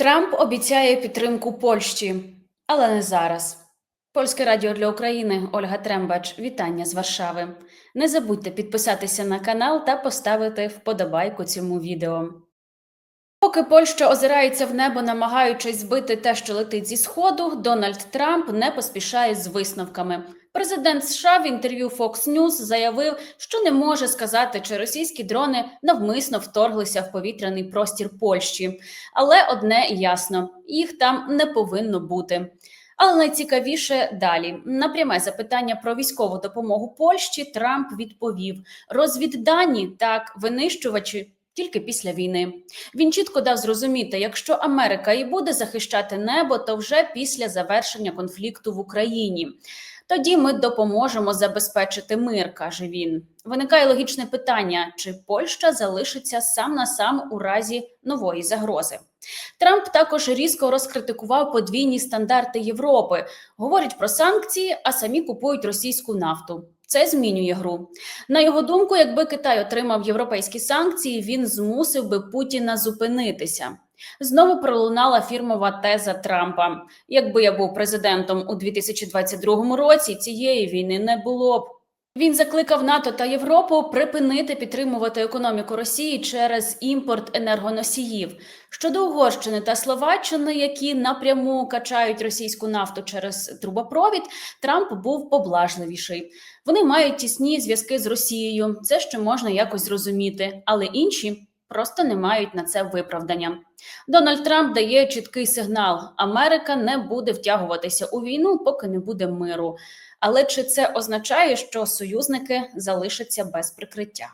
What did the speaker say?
Трамп обіцяє підтримку Польщі, але не зараз. Польське радіо для України Ольга Трембач. Вітання з Варшави. Не забудьте підписатися на канал та поставити вподобайку цьому відео. Поки Польща озирається в небо, намагаючись збити те, що летить зі сходу, Дональд Трамп не поспішає з висновками. Президент США в інтерв'ю Fox News заявив, що не може сказати, чи російські дрони навмисно вторглися в повітряний простір Польщі. Але одне ясно: їх там не повинно бути. Але найцікавіше далі на пряме запитання про військову допомогу Польщі Трамп відповів: розвіддані так винищувачі. Тільки після війни він чітко дав зрозуміти, якщо Америка і буде захищати небо, то вже після завершення конфлікту в Україні. Тоді ми допоможемо забезпечити мир, каже він. Виникає логічне питання: чи Польща залишиться сам на сам у разі нової загрози? Трамп також різко розкритикував подвійні стандарти Європи, говорять про санкції, а самі купують російську нафту. Це змінює гру. На його думку, якби Китай отримав європейські санкції, він змусив би Путіна зупинитися. Знову пролунала фірмова теза Трампа: якби я був президентом у 2022 році, цієї війни не було б. Він закликав НАТО та Європу припинити підтримувати економіку Росії через імпорт енергоносіїв. Щодо Угорщини та Словаччини, які напряму качають російську нафту через трубопровід, Трамп був поблажливіший. Вони мають тісні зв'язки з Росією. Це ще можна якось зрозуміти, але інші просто не мають на це виправдання. Дональд Трамп дає чіткий сигнал: Америка не буде втягуватися у війну, поки не буде миру. Але чи це означає, що союзники залишаться без прикриття?